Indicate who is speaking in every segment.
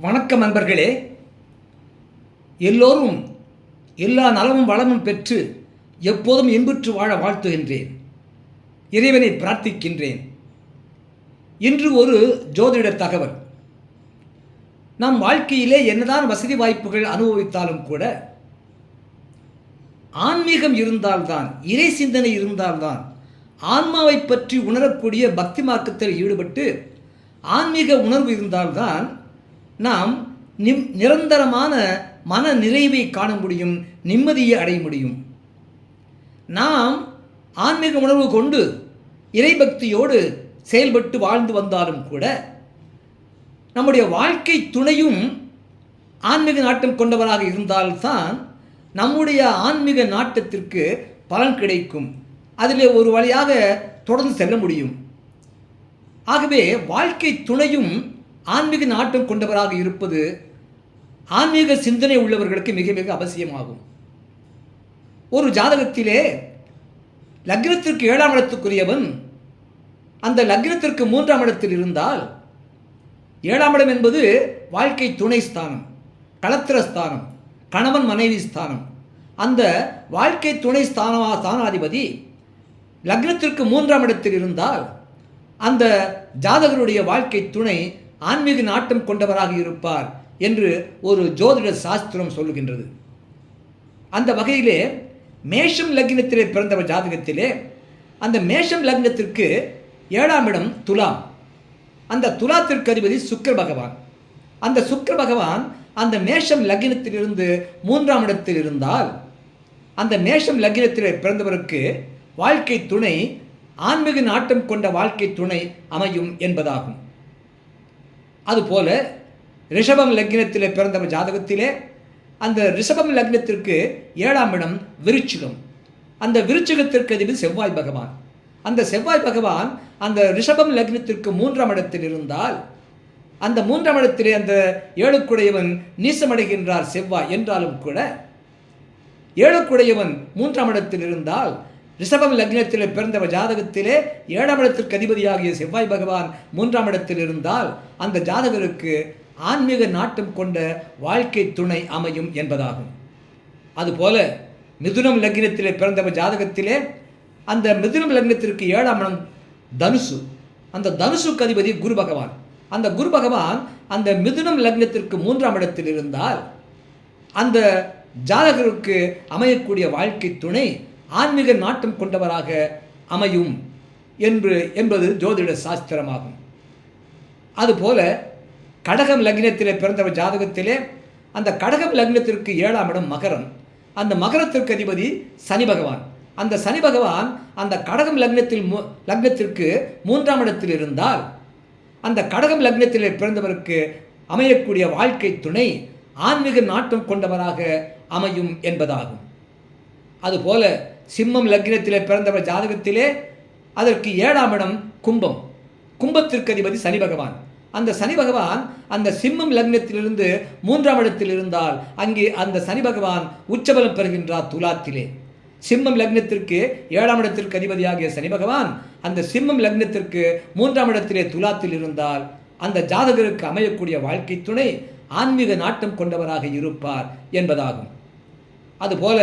Speaker 1: வணக்கம் நண்பர்களே. எல்லோரும் எல்லா நலமும் வளமும் பெற்று எப்போதும் இன்புற்று வாழ வாழ்த்துகின்றேன் இறைவனை பிரார்த்திக்கின்றேன். இன்று ஒரு ஜோதிட தகவல். நம் வாழ்க்கையிலே என்னதான் வசதி வாய்ப்புகள் அனுபவித்தாலும் கூட ஆன்மீகம் இருந்தால்தான் இறை சிந்தனை இருந்தால்தான் ஆன்மாவை பற்றி உணரக்கூடிய பக்தி மார்க்கத்தில் ஈடுபட்டு ஆன்மீக உணர்வு இருந்தால்தான் நாம் நிம் நிரந்தரமான மன நிறைவை காண முடியும் நிம்மதியை அடைய முடியும். நாம் ஆன்மீக உணர்வு கொண்டு இறைபக்தியோடு செயல்பட்டு வாழ்ந்து வந்தாலும் கூட நம்முடைய வாழ்க்கை துணையும் ஆன்மீக நாட்டம் கொண்டவராக இருந்தால்தான் நம்முடைய ஆன்மீக நாட்டத்திற்கு பலன் கிடைக்கும். அதிலே ஒரு வழியாக தொடர்ந்து செல்ல முடியும். ஆகவே வாழ்க்கை துணையும் ஆன்மீக நாட்டம் கொண்டவராக இருப்பது ஆன்மீக சிந்தனை உள்ளவர்களுக்கு மிக மிக அவசியமாகும். ஒரு ஜாதகத்திலே லக்னத்திற்கு ஏழாம் இடத்துக்குரியவன் அந்த லக்னத்திற்கு மூன்றாம் இடத்தில் இருந்தால் ஏழாம் இடம் என்பது வாழ்க்கை துணை ஸ்தானம் களத்திர ஸ்தானம் கணவன் மனைவி ஸ்தானம். அந்த வாழ்க்கை துணை ஸ்தானமா ஸ்தானாதிபதி லக்னத்திற்கு மூன்றாம் இடத்தில் இருந்தால் அந்த ஜாதகருடைய வாழ்க்கை துணை ஆன்மீக நாட்டம் கொண்டவராக இருப்பார் என்று ஒரு ஜோதிட சாஸ்திரம் சொல்லுகின்றது. அந்த வகையிலே மேஷம் லக்னத்திலே பிறந்தவர் ஜாதகத்திலே அந்த மேஷம் லக்னத்திற்கு ஏழாம் இடம் துலாம். அந்த துலாத்திற்கு அதிபதி சுக்கர பகவான். அந்த சுக்கர பகவான் அந்த மேஷம் லக்னத்திலிருந்து மூன்றாம் இடத்தில் இருந்தால் அந்த மேஷம் லக்னத்திலே பிறந்தவருக்கு வாழ்க்கை துணை ஆன்மீக நாட்டம் கொண்ட வாழ்க்கை துணை அமையும் என்பதாகும். அதுபோல ரிஷபம் லக்னத்திலே பிறந்த ஜாதகத்திலே அந்த ரிஷபம் லக்னத்திற்கு ஏழாம் இடம் விருச்சிகம். அந்த விருச்சிகத்திற்கு அதிபதி செவ்வாய் பகவான். அந்த செவ்வாய் பகவான் அந்த ரிஷபம் லக்னத்திற்கு மூன்றாம் இடத்தில் இருந்தால் அந்த மூன்றாம் இடத்திலே அந்த ஏழுக்குடையவன் நீசமடைகின்றார் செவ்வாய் என்றாலும் கூட ஏழுக்குடையவன் மூன்றாம் இடத்தில் இருந்தால் ரிஷபம் லக்னத்திலே பிறந்தவர் ஜாதகத்திலே ஏழாம் இடத்திற்கு அதிபதியாகிய செவ்வாய் பகவான் மூன்றாம் இடத்தில் இருந்தால் அந்த ஜாதகருக்கு ஆன்மீக நாட்டம் கொண்ட வாழ்க்கை துணை அமையும் என்பதாகும். அதுபோல மிதுனம் லக்னத்திலே பிறந்தவர் ஜாதகத்திலே அந்த மிதுனம் லக்னத்திற்கு ஏழாம் இடம் தனுசு. அந்த தனுசுக்கு அதிபதி குரு பகவான். அந்த குரு பகவான் அந்த மிதுனம் லக்னத்திற்கு மூன்றாம் இடத்தில் இருந்தால் அந்த ஜாதகருக்கு அமையக்கூடிய வாழ்க்கை துணை ஆன்மீக நாட்டம் கொண்டவராக அமையும் என்று என்பது ஜோதிட சாஸ்திரமாகும். அதுபோல கடகம் லக்னத்திலே பிறந்தவர் ஜாதகத்திலே அந்த கடகம் லக்னத்திற்கு ஏழாம் இடம் மகரம். அந்த மகரத்திற்கு அதிபதி சனி பகவான். அந்த சனி பகவான் அந்த கடகம் லக்னத்தில் லக்னத்திற்கு மூன்றாம் இடத்தில் இருந்தால் அந்த கடகம் லக்னத்திலே பிறந்தவருக்கு அமையக்கூடிய வாழ்க்கை துணை ஆன்மீக நாட்டம் கொண்டவராக அமையும் என்பதாகும். அதுபோல சிம்மம் லக்னத்திலே பிறந்தவர் ஜாதகத்திலே அதற்கு ஏழாம் இடம் கும்பம். கும்பத்திற்கு அதிபதி சனி பகவான். அந்த சனி பகவான் அந்த சிம்மம் லக்னத்திலிருந்து மூன்றாம் இடத்தில் இருந்தால் அங்கே அந்த சனி பகவான் உச்சபலம் பெறுகின்றார் துலாத்திலே. சிம்மம் லக்னத்திற்கு ஏழாம் இடத்திற்கு அதிபதியாகிய சனி பகவான் அந்த சிம்மம் லக்னத்திற்கு மூன்றாம் இடத்திலே துலாத்தில் இருந்தால் அந்த ஜாதகருக்கு அமையக்கூடிய வாழ்க்கை துணை ஆன்மீக நாட்டம் கொண்டவராக இருப்பார் என்பதாகும். அதுபோல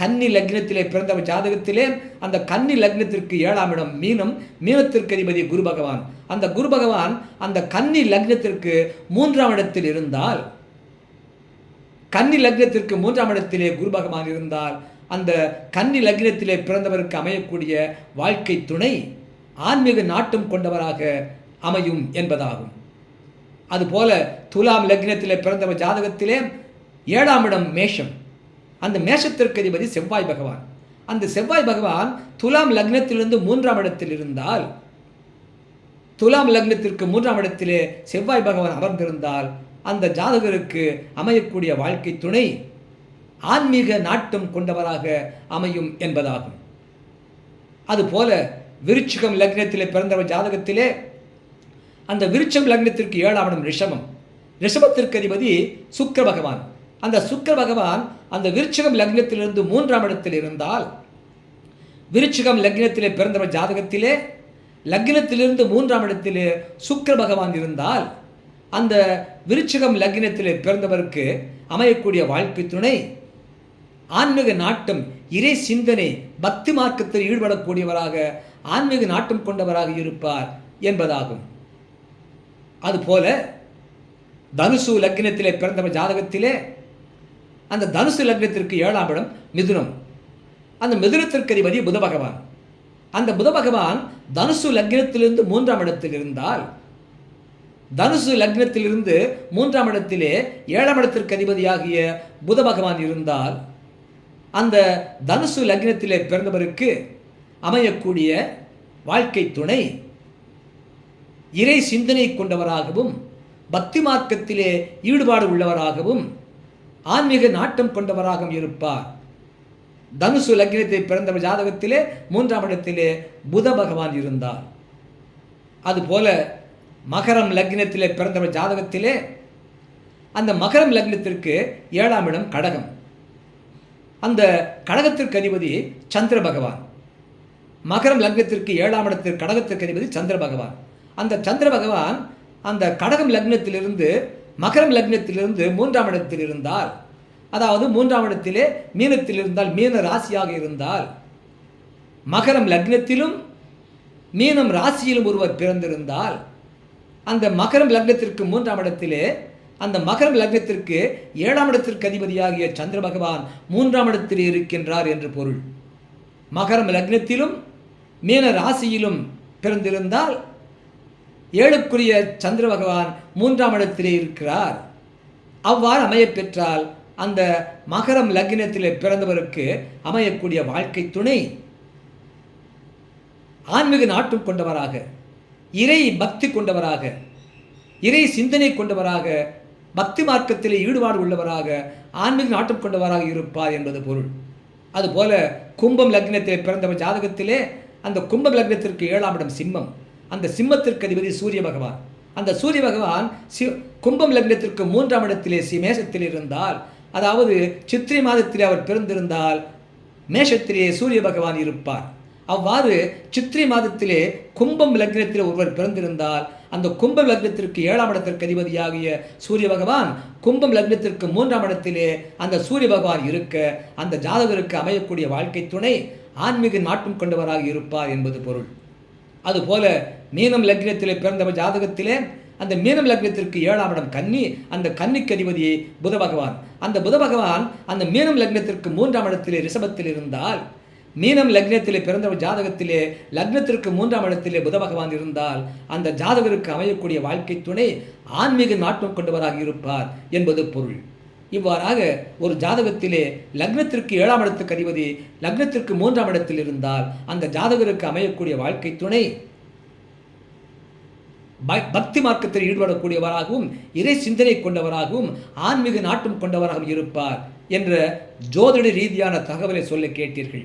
Speaker 1: கன்னி லக்னத்திலே பிறந்தவர் ஜாதகத்திலே அந்த கன்னி லக்னத்திற்கு ஏழாம் இடம் மீனம் மீனத்திற்கு அதிபதி குரு பகவான். அந்த குரு பகவான் அந்த கன்னி லக்னத்திற்கு மூன்றாம் இடத்தில் இருந்தால் கன்னி லக்னத்திற்கு மூன்றாம் இடத்திலே குரு பகவான் இருந்தால் அந்த கன்னி லக்னத்திலே பிறந்தவருக்கு அமையக்கூடிய வாழ்க்கை துணை ஆன்மீக நாட்டம் கொண்டவராக அமையும் என்பதாகும். அதுபோல துலாம் லக்னத்திலே பிறந்தவர் ஜாதகத்திலே ஏழாம் இடம் மேஷம். அந்த மேஷத்திற்கு அதிபதி செவ்வாய் பகவான். அந்த செவ்வாய் பகவான் துலாம் லக்னத்திலிருந்து மூன்றாம் இடத்தில் இருந்தால் துலாம் லக்னத்திற்கு மூன்றாம் இடத்திலே செவ்வாய் பகவான் அமர்ந்திருந்தால் அந்த ஜாதகருக்கு அமையக்கூடிய வாழ்க்கை துணை ஆன்மீக நாட்டம் கொண்டவராக அமையும் என்பதாகும். அதுபோல விருச்சிகம் லக்னத்திலே பிறந்தவர் ஜாதகத்திலே அந்த விருச்சம் லக்னத்திற்கு ஏழாம் இடம் ரிஷமம் ரிஷபத்திற்கு அதிபதி சுக்கிர பகவான். அந்த சுக்கிர பகவான் விருச்சிகம் லக்னத்திலிருந்து மூன்றாம் இடத்தில் இருந்தால் விருச்சிகம் லக்னத்திலே பிறந்தவர் ஜாதகத்திலே லக்னத்திலிருந்து மூன்றாம் இடத்திலே சுக்கர பகவான் இருந்தால் அந்த விருச்சிகம் லக்னத்திலே பிறந்தவருக்கு அமையக்கூடிய வாழ்க்கை துணை ஆன்மீக நாட்டம் இறை சிந்தனை பக்தி மார்க்கத்தில் ஈடுபடக்கூடியவராக ஆன்மீக நாட்டம் கொண்டவராக இருப்பார் என்பதாகும். அதுபோல தனுசு லக்னத்திலே பிறந்தவர் ஜாதகத்திலே அந்த தனுசு லக்னத்திற்கு ஏழாம் இடம் மிதுனம். அந்த மிதுனத்திற்கு அதிபதி புத பகவான். அந்த புத பகவான் தனுசு லக்னத்திலிருந்து மூன்றாம் இடத்தில் இருந்தால் தனுசு லக்னத்திலிருந்து மூன்றாம் இடத்திலே ஏழாம் இடத்திற்கு அதிபதியாகிய புத பகவான் இருந்தால் அந்த தனுசு லக்னத்திலே பிறந்தவருக்கு அமையக்கூடிய வாழ்க்கை துணை இறை சிந்தனை கொண்டவராகவும் பக்தி மார்க்கத்திலே ஈடுபாடு உள்ளவராகவும் ஆன்மீக நாட்டம் கொண்டவராகவும் இருப்பார். தனுசு லக்னத்தை பிறந்தவர் ஜாதகத்திலே மூன்றாம் இடத்திலே புத பகவான் இருந்தார். அதுபோல மகரம் லக்னத்திலே பிறந்தவர் ஜாதகத்திலே அந்த மகரம் லக்னத்திற்கு ஏழாம் இடம் கடகம். அந்த கடகத்திற்கு அதிபதி சந்திர பகவான். மகரம் லக்னத்திற்கு ஏழாம் இடத்திற்கு கடகத்திற்கு அதிபதி சந்திர பகவான். அந்த சந்திர பகவான் அந்த கடகம் லக்னத்திலிருந்து மகரம் லக்னத்திலிருந்து மூன்றாம் இடத்தில் இருந்தால் அதாவது மூன்றாம் இடத்திலே மீனத்தில் இருந்தால் மீன ராசியாக இருந்தால் மகரம் லக்னத்திலும் மீனம் ராசியிலும் ஒருவர் பிறந்திருந்தால் அந்த மகரம் லக்னத்திற்கு மூன்றாம் இடத்திலே அந்த மகரம் லக்னத்திற்கு ஏழாம் இடத்திற்கு அதிபதியாகிய சந்திர பகவான் மூன்றாம் இடத்தில் இருக்கின்றார் என்று பொருள். மகரம் லக்னத்திலும் மீன ராசியிலும் பிறந்திருந்தால் ஏழுக்குரிய சந்திர பகவான் மூன்றாம் இடத்திலே இருக்கிறார். அவ்வாறு அமையப் பெற்றால் அந்த மகரம் லக்னத்திலே பிறந்தவருக்கு அமையக்கூடிய வாழ்க்கை துணை. ஆன்மீக நாட்டம் கொண்டவராக இறை பக்தி கொண்டவராக இறை சிந்தனை கொண்டவராக பக்தி மார்க்கத்திலே ஈடுபாடு உள்ளவராக ஆன்மீக நாட்டம் கொண்டவராக இருப்பார் என்பது பொருள். அதுபோல கும்பம் லக்னத்திலே பிறந்தவர் ஜாதகத்திலே அந்த கும்பம் லக்னத்திற்கு ஏழாம் இடம் சிம்மம். அந்த சிம்மத்திற்கு அதிபதி சூரிய பகவான். அந்த சூரிய பகவான் சி கும்பம் லக்னத்திற்கு மூன்றாம் இடத்திலே மேசத்தில் இருந்தால் அதாவது சித்திரை மாதத்திலே அவர் பிறந்திருந்தால் மேஷத்திலே சூரிய பகவான் இருப்பார். அவ்வாறு சித்திரை மாதத்திலே கும்பம் லக்னத்தில் ஒருவர் பிறந்திருந்தால் அந்த கும்பம் லக்னத்திற்கு ஏழாம் இடத்திற்கு அதிபதியாகிய சூரிய பகவான் கும்பம் லக்னத்திற்கு மூன்றாம் இடத்திலே அந்த சூரிய பகவான் இருக்க அந்த ஜாதகருக்கு அமையக்கூடிய வாழ்க்கை துணை ஆன்மீக நாட்டம் கொண்டவராக இருப்பார் என்பது பொருள். அதுபோல மீனம் லக்னத்திலே பிறந்தவ ஜாதகத்திலே அந்த மீனம் லக்னத்திற்கு ஏழாம் இடம் கன்னி. அந்த கன்னிக்கு அதிபதி புத பகவான். அந்த புத பகவான் அந்த மீனம் லக்னத்திற்கு மூன்றாம் இடத்திலே ரிஷபத்தில் இருந்தால் மீனம் லக்னத்திலே பிறந்தவர் ஜாதகத்திலே லக்னத்திற்கு மூன்றாம் இடத்திலே புத பகவான் இருந்தால் அந்த ஜாதகருக்கு அமையக்கூடிய வாழ்க்கை துணை ஆன்மீக நாட்டம் கொண்டவராக இருப்பார் என்பது பொருள். இவ்வாறாக ஒரு ஜாதகத்திலே லக்னத்திற்கு ஏழாம் இடத்துக்கு அறிவது லக்னத்திற்கு மூன்றாம் இடத்தில் இருந்தால் அந்த ஜாதகருக்கு அமையக்கூடிய வாழ்க்கை துணை. பக்தி மார்க்கத்தில் ஈடுபடக்கூடியவராகவும் இறை சிந்தனை கொண்டவராகவும் ஆன்மீக நாட்டம் கொண்டவராகவும் இருப்பார் என்ற ஜோதிட ரீதியான தகவலை சொல்ல கேட்டீர்கள்.